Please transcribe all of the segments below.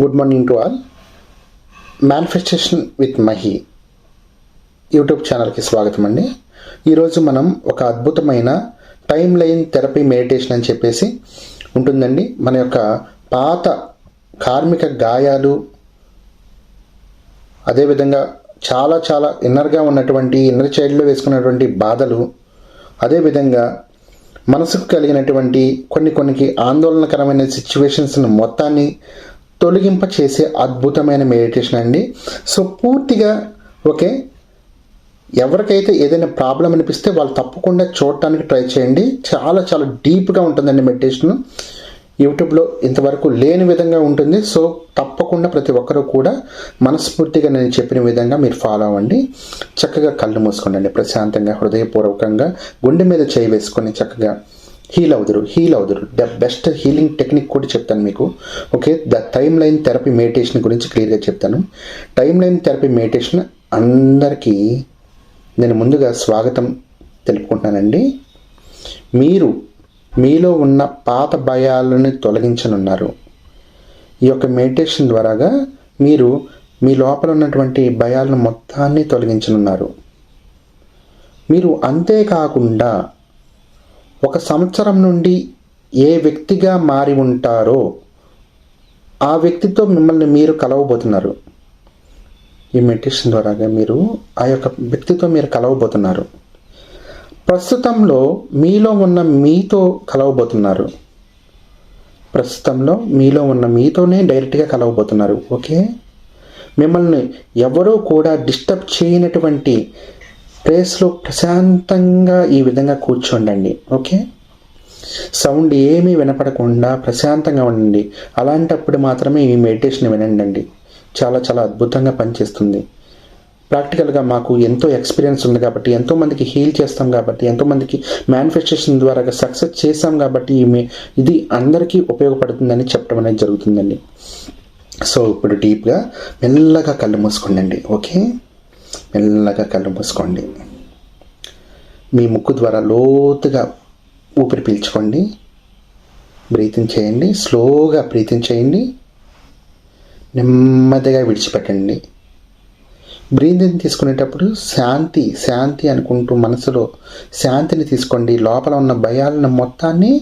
Good morning to all manifestation with Mahi YouTube ఛానల్కి స్వాగతం అండి. ఈరోజు మనం ఒక అద్భుతమైన టైం లైన్ థెరపీ మెడిటేషన్ అని చెప్పేసి ఉంటుందండి. మన యొక్క పాత కార్మిక గాయాలు అదేవిధంగా చాలా చాలా ఇన్నర్గా ఉన్నటువంటి ఇన్నర్ చైల్డ్లో వేసుకున్నటువంటి బాధలు అదేవిధంగా మనసుకు కలిగినటువంటి కొన్ని కొన్ని ఆందోళనకరమైన సిచ్యువేషన్స్ను మొత్తాన్ని తొలగింప చేసే అద్భుతమైన మెడిటేషన్ అండి. సో పూర్తిగా ఓకే ఎవరికైతే ఏదైనా ప్రాబ్లం అనిపిస్తే వాళ్ళు తప్పకుండా చూడటానికి ట్రై చేయండి. చాలా చాలా డీప్గా ఉంటుందండి మెడిటేషన్ యూట్యూబ్లో ఇంతవరకు లేని విధంగా ఉంటుంది. సో తప్పకుండా ప్రతి ఒక్కరూ కూడా మనస్ఫూర్తిగా నేను చెప్పిన విధంగా మీరు ఫాలో అవ్వండి. చక్కగా కళ్ళు మూసుకోండి ప్రశాంతంగా హృదయపూర్వకంగా గుండె మీద చేయి వేసుకొని చక్కగా హీల్ అవుదురు హీల్ అవుదురు. ద బెస్ట్ హీలింగ్ టెక్నిక్ కూడా చెప్తాను మీకు. Okay the time line therapy meditation గురించి క్లియర్గా చెప్తాను. టైమ్ లైన్ థెరపీ మెడిటేషన్ అందరికీ నేను ముందుగా స్వాగతం తెలుపుకుంటున్నానండి. మీరు మీలో ఉన్న పాత భయాలను తొలగించనున్నారు. ఈ యొక్క మెడిటేషన్ ద్వారాగా మీరు మీ లోపల ఉన్నటువంటి భయాలను మొత్తాన్ని తొలగించనున్నారు. మీరు అంతేకాకుండా ఒక సంవత్సరం నుండి ఏ వ్యక్తిగా మారి ఉంటారో ఆ వ్యక్తితో మిమ్మల్ని మీరు కలవబోతున్నారు. ఈ మెడిటేషన్ ద్వారాగా మీరు ఆ యొక్క వ్యక్తితో మీరు కలవబోతున్నారు. ప్రస్తుతంలో మీలో ఉన్న మీతో కలవబోతున్నారు. ప్రస్తుతంలో మీలో ఉన్న మీతోనే డైరెక్ట్గా కలవబోతున్నారు. ఓకే? మిమ్మల్ని ఎవరూ కూడా డిస్టర్బ్ చేయనటువంటి ప్లేస్లో ప్రశాంతంగా ఈ విధంగా కూర్చోండి ఓకే? సౌండ్ ఏమీ వినపడకుండా ప్రశాంతంగా ఉండండి. అలాంటప్పుడు మాత్రమే ఈ మెడిటేషన్ వినండి చాలా చాలా అద్భుతంగా పనిచేస్తుంది. ప్రాక్టికల్గా మాకు ఎంతో ఎక్స్పీరియన్స్ ఉంది కాబట్టి ఎంతోమందికి హీల్ చేస్తాం కాబట్టి ఎంతోమందికి మేనిఫెస్టేషన్ ద్వారా సక్సెస్ చేస్తాం కాబట్టి ఇది అందరికీ ఉపయోగపడుతుందని చెప్పడం అనేది జరుగుతుందండి. సో ఇప్పుడు డీప్గా మెల్లగా కళ్ళు మూసుకోండి ఓకే? మెల్లగా కళ్ళు మూసుకోండి. మీ ముక్కు ద్వారా లోతుగా ఊపిరి పీల్చుకోండి. బ్రీతింగ్ చేయండి. స్లోగా బ్రీతింగ్ చేయండి. నెమ్మదిగా విడిచిపెట్టండి. బ్రీతింగ్ తీసుకునేటప్పుడు శాంతి శాంతి అనుకుంటూ మనసులో శాంతిని తీసుకోండి. లోపల ఉన్న భయాలను మొత్తాన్ని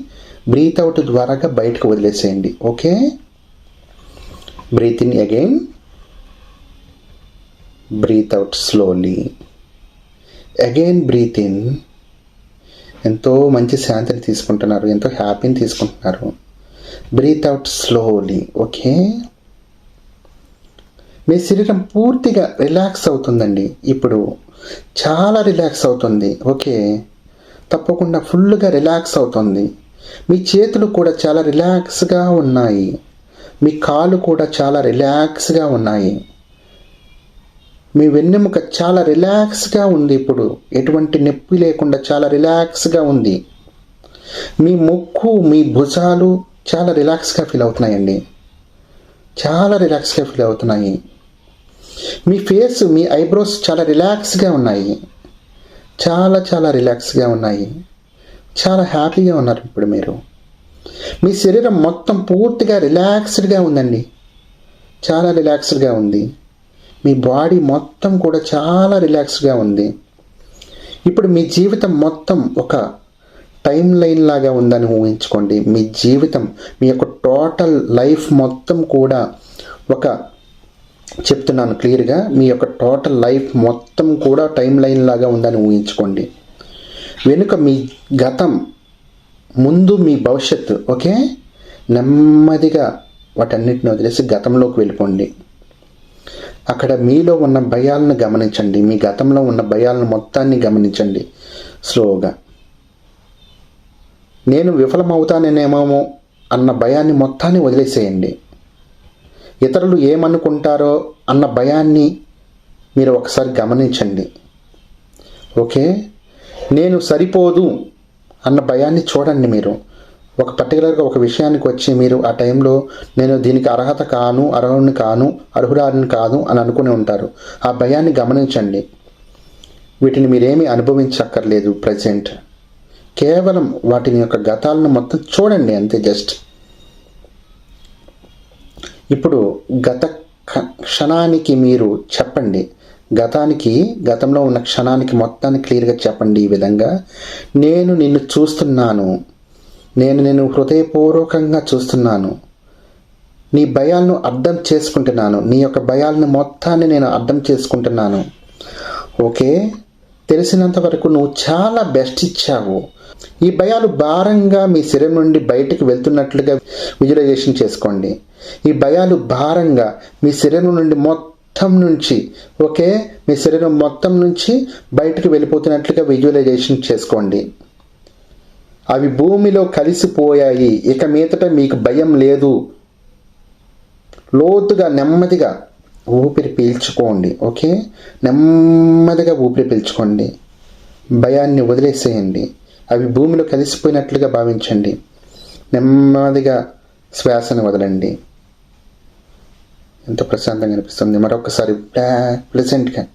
బ్రీత్ అవుట్ ద్వారాగా బయటకు వదిలేసేయండి. Okay? Breathe in again. Breathe out slowly again breathe in ఎంతో మంచి శాంతిని తీసుకుంటున్నారు ఎంతో హ్యాపీని తీసుకుంటున్నారు. బ్రీత్ అవుట్ స్లోలీ ఓకే మీ శరీరం పూర్తిగా రిలాక్స్ అవుతుందండి. ఇప్పుడు చాలా రిలాక్స్ అవుతుంది ఓకే తప్పకుండా ఫుల్గా రిలాక్స్ అవుతుంది. మీ చేతులు కూడా చాలా రిలాక్స్గా ఉన్నాయి. మీ కాలు కూడా చాలా రిలాక్స్గా ఉన్నాయి. మీ వెన్నెముక చాలా రిలాక్స్గా ఉంది ఇప్పుడు. ఎటువంటి నొప్పి లేకుండా చాలా రిలాక్స్గా ఉంది. మీ ముక్కు మీ భుజాలు చాలా రిలాక్స్గా ఫీల్ అవుతున్నాయండి. చాలా రిలాక్స్గా ఫీల్ అవుతున్నాయి. మీ ఫేస్ మీ ఐబ్రోస్ చాలా రిలాక్స్గా ఉన్నాయి. చాలా చాలా రిలాక్స్గా ఉన్నాయి. చాలా హ్యాపీగా ఉన్నారు ఇప్పుడు మీరు. మీ శరీరం మొత్తం పూర్తిగా రిలాక్స్డ్గా ఉందండి. చాలా రిలాక్స్డ్గా ఉంది. మీ బాడీ మొత్తం కూడా చాలా రిలాక్స్గా ఉంది. ఇప్పుడు మీ జీవితం మొత్తం ఒక టైం లైన్ లాగా ఉందని ఊహించుకోండి. మీ జీవితం మీ యొక్క టోటల్ లైఫ్ మొత్తం కూడా ఒక చెప్తున్నాను క్లియర్గా మీ యొక్క టోటల్ లైఫ్ మొత్తం కూడా టైం లైన్ లాగా ఉందని ఊహించుకోండి. వెనుక మీ గతం ముందు మీ భవిష్యత్తు ఓకే? నెమ్మదిగా వాటన్నిటిని వదిలేసి గతంలోకి వెళ్ళిపోండి. అక్కడ మీలో ఉన్న భయాలను గమనించండి. మీ గతంలో ఉన్న భయాలను మొత్తాన్ని గమనించండి. స్లోగా నేను విఫలమవుతానేమో అన్న భయాన్ని మొత్తాన్ని వదిలేసేయండి. ఇతరులు ఏమనుకుంటారో అన్న భయాన్ని మీరు ఒకసారి గమనించండి. ఓకే? నేను సరిపోదు అన్న భయాన్ని చూడండి మీరు. ఒక పర్టికులర్గా ఒక విషయానికి వచ్చి మీరు ఆ టైంలో నేను దీనికి అర్హత కాను అర్హుని కాను అర్హురాలిని కాదు అని అనుకుని ఉంటారు. ఆ భయాన్ని గమనించండి. వీటిని మీరేమీ అనుభవించక్కర్లేదు ప్రజెంట్ కేవలం వాటిని యొక్క గతాలను మొత్తం చూడండి అంతే జస్ట్ ఇప్పుడు గత క- క్షణానికి మీరు చెప్పండి. గతానికి గతంలో ఉన్న క్షణానికి మొత్తాన్ని క్లియర్గా చెప్పండి ఈ విధంగా. నేను నిన్ను చూస్తున్నాను. నేను నేను హృదయపూర్వకంగా చూస్తున్నాను. నీ భయాలను అర్థం చేసుకుంటున్నాను. నీ యొక్క భయాలను మొత్తాన్ని నేను అర్థం చేసుకుంటున్నాను. ఓకే? తెలిసినంత వరకు నువ్వు చాలా బెస్ట్ ఇచ్చావు. ఈ భయాలు భారంగా మీ శరీరం నుండి బయటకు వెళ్తున్నట్లుగా విజువలైజేషన్ చేసుకోండి. ఈ భయాలు భారంగా మీ శరీరం నుండి మొత్తం నుంచి ఓకే? మీ శరీరం మొత్తం నుంచి బయటకు వెళ్ళిపోతున్నట్లుగా విజువలైజేషన్ చేసుకోండి. అవి భూమిలో కలిసిపోయాయి. ఇక మీదట మీకు భయం లేదు. లోతుగా నెమ్మదిగా ఊపిరి పీల్చుకోండి ఓకే? నెమ్మదిగా ఊపిరి పీల్చుకోండి. భయాన్ని వదిలేసేయండి. అవి భూమిలో కలిసిపోయినట్లుగా భావించండి. నెమ్మదిగా శ్వాసను వదలండి. ఎంతో ప్రశాంతంగా అనిపిస్తుంది. మరొకసారి ప్లెజెంట్గా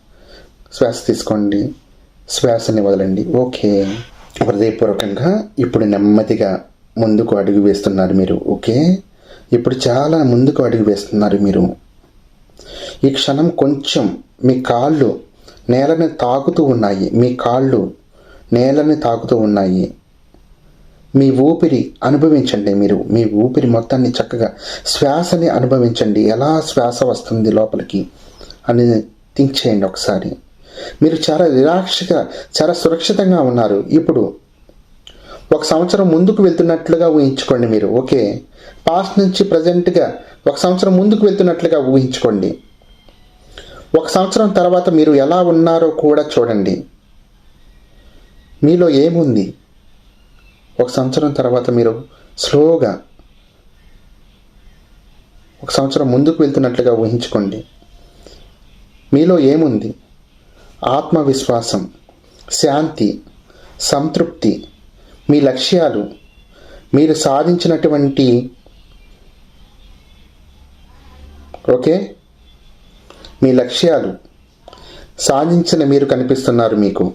శ్వాస తీసుకోండి. శ్వాసని వదలండి. ఓకే. హృదయపూర్వకంగా ఇప్పుడు నెమ్మదిగా ముందుకు అడుగు వేస్తున్నారు మీరు ఓకే? ఇప్పుడు చాలా ముందుకు అడుగు వేస్తున్నారు మీరు. ఈ క్షణం కొంచెం మీ కాళ్ళు నేలని తాకుతూ ఉన్నాయి. మీ కాళ్ళు నేలని తాకుతూ ఉన్నాయి. మీ ఊపిరి అనుభవించండి మీరు. మీ ఊపిరి మొత్తాన్ని చక్కగా శ్వాసని అనుభవించండి. ఎలా శ్వాస వస్తుంది లోపలికి? అని థింక్ చేయండి ఒకసారి. మీరు చాలా రిలాక్స్గా చాలా సురక్షితంగా ఉన్నారు. ఇప్పుడు ఒక సంవత్సరం ముందుకు వెళ్తున్నట్లుగా ఊహించుకోండి మీరు. ఓకే? పాస్ట్ నుంచి ప్రజెంట్గా ఒక సంవత్సరం ముందుకు వెళ్తున్నట్లుగా ఊహించుకోండి. ఒక సంవత్సరం తర్వాత మీరు ఎలా ఉన్నారో కూడా చూడండి. మీలో ఏముంది? ఒక సంవత్సరం తర్వాత మీరు స్లోగా ఒక సంవత్సరం ముందుకు వెళ్తున్నట్లుగా ఊహించుకోండి. మీలో ఏముంది? ఆత్మవిశ్వాసం శాంతి సంతృప్తి మీ లక్ష్యాలు మీరు సాధించినటువంటి ఓకే? మీ లక్ష్యాలు సాధించిన మీరు కనిపిస్తున్నారు మీకు.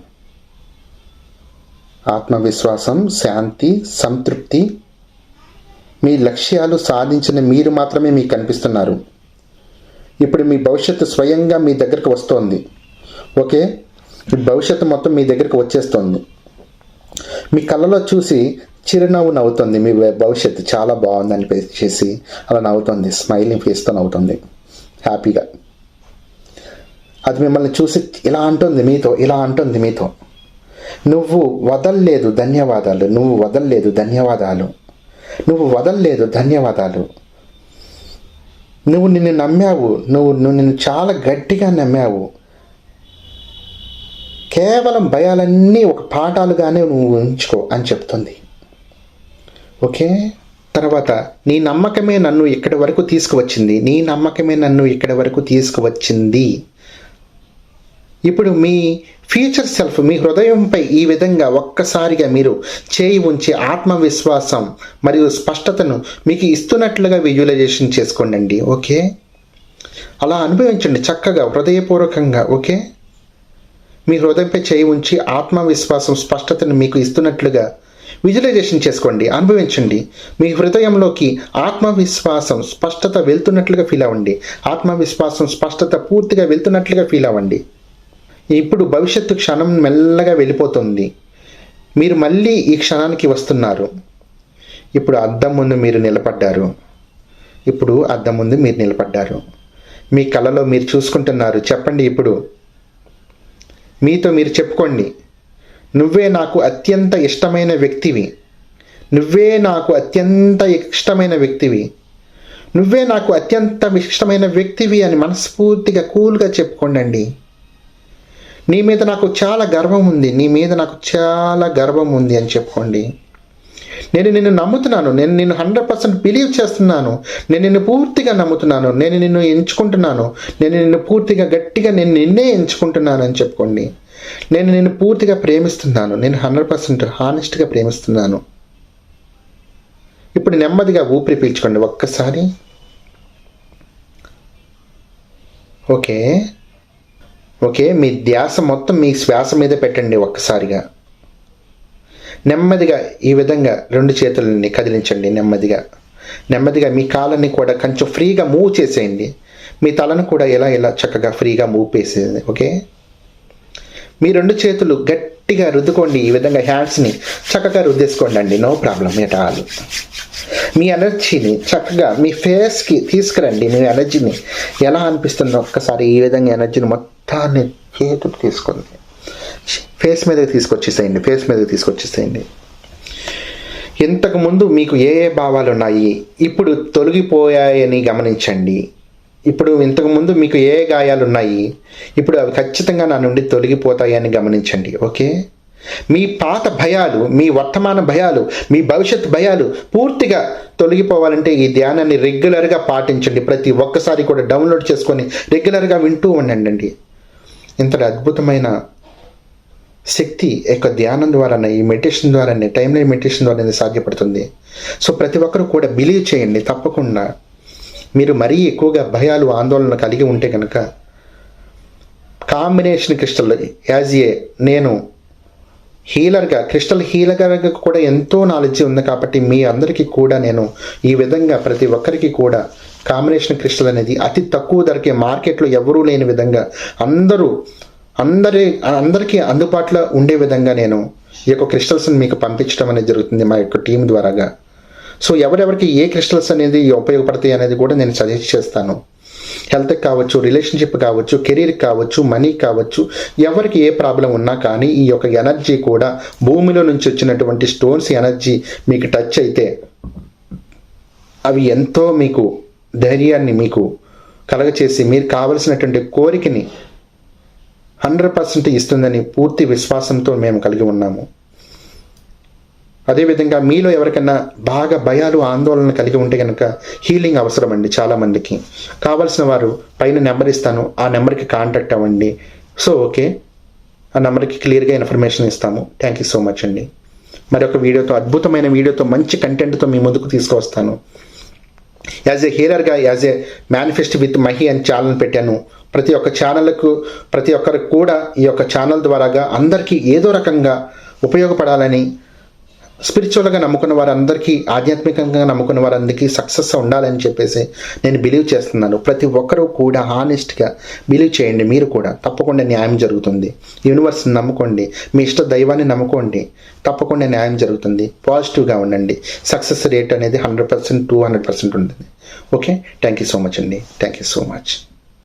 ఆత్మవిశ్వాసం శాంతి సంతృప్తి మీ లక్ష్యాలు సాధించిన మీరు మాత్రమే మీకు కనిపిస్తున్నారు. ఇప్పుడు మీ భవిష్యత్తు స్వయంగా మీ దగ్గరకు వస్తోంది. ఓకే? భవిష్యత్తు మొత్తం మీ దగ్గరికి వచ్చేస్తుంది. మీ కళ్ళలో చూసి చిరునవ్వు నవ్వుతుంది. మీ భవిష్యత్తు చాలా బాగుంది అనిపించేసి అలా నవ్వుతుంది. స్మైలింగ్ ఫేస్తో నవ్వుతుంది. హ్యాపీగా. అది మిమ్మల్ని చూసి ఇలా అంటుంది మీతో ఇలా అంటుంది మీతో. నువ్వు వదల్లేదు ధన్యవాదాలు. నువ్వు వదల్లేదు ధన్యవాదాలు. నువ్వు వదల్లేదు ధన్యవాదాలు. నువ్వు నిన్ను నమ్మావు. నువ్వు నువ్వు నిన్ను చాలా గట్టిగా నమ్మావు. కేవలం భయాలన్నీ ఒక పాఠాలుగానే నువ్వు ఉంచుకో అని చెప్తుంది. ఓకే? తర్వాత నీ నమ్మకమే నన్ను ఇక్కడి వరకు తీసుకువచ్చింది. నీ నమ్మకమే నన్ను ఇక్కడి వరకు తీసుకువచ్చింది. ఇప్పుడు మీ ఫ్యూచర్ సెల్ఫ్ మీ హృదయంపై ఈ విధంగా ఒక్కసారిగా మీరు చేయి ఉంచి ఆత్మవిశ్వాసం మరియు స్పష్టతను మీకు ఇస్తున్నట్లుగా విజువలైజేషన్ చేసుకోండి ఓకే? అలా అనుభవించండి చక్కగా హృదయపూర్వకంగా. ఓకే? మీ హృదయంపై చేయి ఉంచి ఆత్మవిశ్వాసం స్పష్టతను మీకు ఇస్తున్నట్లుగా విజువలైజేషన్ చేసుకోండి అనుభవించండి. మీ హృదయంలోకి ఆత్మవిశ్వాసం స్పష్టత వెళ్తున్నట్లుగా ఫీల్ అవ్వండి. ఆత్మవిశ్వాసం స్పష్టత పూర్తిగా వెళ్తున్నట్లుగా ఫీల్ అవ్వండి. ఇప్పుడు భవిష్యత్తు క్షణం మెల్లగా వెళ్ళిపోతుంది. మీరు మళ్ళీ ఈ క్షణానికి వస్తున్నారు. ఇప్పుడు అద్దం ముందు మీరు నిలబడ్డారు. ఇప్పుడు అద్దం ముందు మీరు నిలబడ్డారు. మీ కళలో మీరు చూసుకుంటున్నారు. చెప్పండి ఇప్పుడు. మీతో మీరు చెప్పుకోండి. నువ్వే నాకు అత్యంత ఇష్టమైన వ్యక్తివి. నువ్వే నాకు అత్యంత ఇష్టమైన వ్యక్తివి. నువ్వే నాకు అత్యంత ఇష్టమైన వ్యక్తివి అని మనస్ఫూర్తిగా కూల్గా చెప్పుకోండి నీ మీద నాకు చాలా గర్వం ఉంది. నీ మీద నాకు చాలా గర్వం ఉంది అని చెప్పుకోండి. నేను నిన్ను నమ్ముతున్నాను. నేను నిన్ను హండ్రెడ్ పర్సెంట్ బిలీవ్ చేస్తున్నాను. నేను నిన్ను పూర్తిగా నమ్ముతున్నాను. నేను నిన్ను ఎంచుకుంటున్నాను. నేను నిన్ను పూర్తిగా గట్టిగా నేను నిన్నే ఎంచుకుంటున్నాను అని చెప్పుకోండి. నేను నిన్ను పూర్తిగా ప్రేమిస్తున్నాను. నేను హండ్రెడ్ పర్సెంట్ హానెస్ట్గా ప్రేమిస్తున్నాను. ఇప్పుడు నెమ్మదిగా ఊపిరి పీల్చుకోండి ఒక్కసారి. ఓకే. ఓకే మీ ధ్యాస మొత్తం మీ శ్వాస మీద పెట్టండి ఒక్కసారిగా. నెమ్మదిగా ఈ విధంగా రెండు చేతులని కదిలించండి నెమ్మదిగా. నెమ్మదిగా మీ కాళ్ళని కూడా కొంచెం ఫ్రీగా మూవ్ చేసేయండి. మీ తలను కూడా ఎలా ఎలా చక్కగా ఫ్రీగా మూవ్ చేసేది ఓకే? మీ రెండు చేతులు గట్టిగా రుద్దుకోండి ఈ విధంగా హ్యాండ్స్ని చక్కగా రుద్దేసుకోండి అండి. No problem at all. మీ ఎనర్జీని చక్కగా మీ ఫేస్కి తీసుకురండి. మీ ఎనర్జీని ఎలా అనిపిస్తుందో ఒక్కసారి ఈ విధంగా ఎనర్జీని మొత్తాన్ని చేతులు తీసుకోండి ఫేస్ మీదకి తీసుకొచ్చేసేయండి ఫేస్ మీదకి తీసుకొచ్చేసేయండి. ఇంతకుముందు మీకు ఏ ఏ భావాలు ఉన్నాయి? ఇప్పుడు తొలగిపోయాయని గమనించండి. ఇప్పుడు ఇంతకుముందు మీకు ఏ ఏ గాయాలు ఉన్నాయి? ఇప్పుడు అవి ఖచ్చితంగా నా నుండి తొలగిపోతాయని గమనించండి ఓకే? మీ పాత భయాలు మీ వర్తమాన భయాలు మీ భవిష్యత్ భయాలు పూర్తిగా తొలగిపోవాలంటే ఈ ధ్యానాన్ని రెగ్యులర్గా పాటించండి. ప్రతి ఒక్కసారి కూడా డౌన్లోడ్ చేసుకొని రెగ్యులర్గా వింటూ ఉండండి. ఇంత అద్భుతమైన శక్తి యొక్క ధ్యానం ద్వారానే ఈ మెడిటేషన్ ద్వారానే టైం లైన్ మెడిటేషన్ ద్వారానే సాధ్యపడుతుంది. సో ప్రతి ఒక్కరు కూడా బిలీవ్ చేయండి తప్పకుండా. మీరు మరీ ఎక్కువగా భయాలు ఆందోళన కలిగి ఉంటే కనుక కాంబినేషన్ క్రిస్టల్ యాజ్ ఏ నేను హీలర్గా క్రిస్టల్ హీలర్గా కూడా ఎంతో నాలెడ్జ్ ఉంది కాబట్టి మీ అందరికీ కూడా నేను ఈ విధంగా ప్రతి ఒక్కరికి కూడా కాంబినేషన్ క్రిస్టల్ అనేది అతి తక్కువ ధరకే మార్కెట్లో ఎవరూ లేని విధంగా అందరూ అందరి అందరికీ అందుబాటులో ఉండే విధంగా నేను ఈ యొక్క క్రిస్టల్స్ని మీకు పంపించడం అనేది జరుగుతుంది మా యొక్క టీం ద్వారాగా. సో ఎవరెవరికి ఏ క్రిస్టల్స్ అనేది ఉపయోగపడతాయి అనేది కూడా నేను సజెస్ట్ చేస్తాను. హెల్త్ కావచ్చు రిలేషన్షిప్ కావచ్చు కెరీర్ కావచ్చు మనీ కావచ్చు ఎవరికి ఏ ప్రాబ్లం ఉన్నా కానీ ఈ యొక్క ఎనర్జీ కూడా భూమిలో నుంచి వచ్చినటువంటి స్టోన్స్ ఎనర్జీ మీకు టచ్ అయితే అవి ఎంతో మీకు ధైర్యాన్ని మీకు కలగచేసి మీరు కావలసినటువంటి కోరికని హండ్రెడ్ పర్సెంట్ ఇస్తుందని పూర్తి విశ్వాసంతో మేము కలిగి ఉన్నాము. అదేవిధంగా మీలో ఎవరికైనా బాగా భయాలు ఆందోళన కలిగి ఉంటే కనుక హీలింగ్ అవసరం అండి చాలామందికి. కావాల్సిన వారు పైన నెంబర్ ఇస్తాను ఆ నెంబర్కి కాంటాక్ట్ అవ్వండి. So okay. ఆ నెంబర్కి క్లియర్గా ఇన్ఫర్మేషన్ ఇస్తాము. థ్యాంక్ యూ సో మచ్ అండి. మరొక వీడియోతో అద్భుతమైన వీడియోతో మంచి కంటెంట్తో మీ ముందుకు తీసుకువస్తాను. As a హీరర్గా as a manifest with Mahi అని ఛానల్ పెట్టాను. ప్రతి ఒక్క ఛానల్కు ప్రతి ఒక్కరికి కూడా ఈ యొక్క ఛానల్ ద్వారాగా అందరికీ ఏదో రకంగా ఉపయోగపడాలని స్పిరిచువల్గా నమ్ముకున్న వారందరికీ ఆధ్యాత్మికంగా నమ్ముకున్న వారందరికీ సక్సెస్ ఉండాలని చెప్పేసి నేను బిలీవ్ చేస్తున్నాను. ప్రతి ఒక్కరూ కూడా హానెస్ట్గా బిలీవ్ చేయండి. మీరు కూడా తప్పకుండా న్యాయం జరుగుతుంది. యూనివర్స్ని నమ్ముకోండి. మీ ఇష్ట దైవాన్ని నమ్ముకోండి. తప్పకుండా న్యాయం జరుగుతుంది. పాజిటివ్గా ఉండండి. సక్సెస్ రేట్ అనేది hundred percent two hundred percent ఉంటుంది. Okay thank you so much అండి. Thank you so much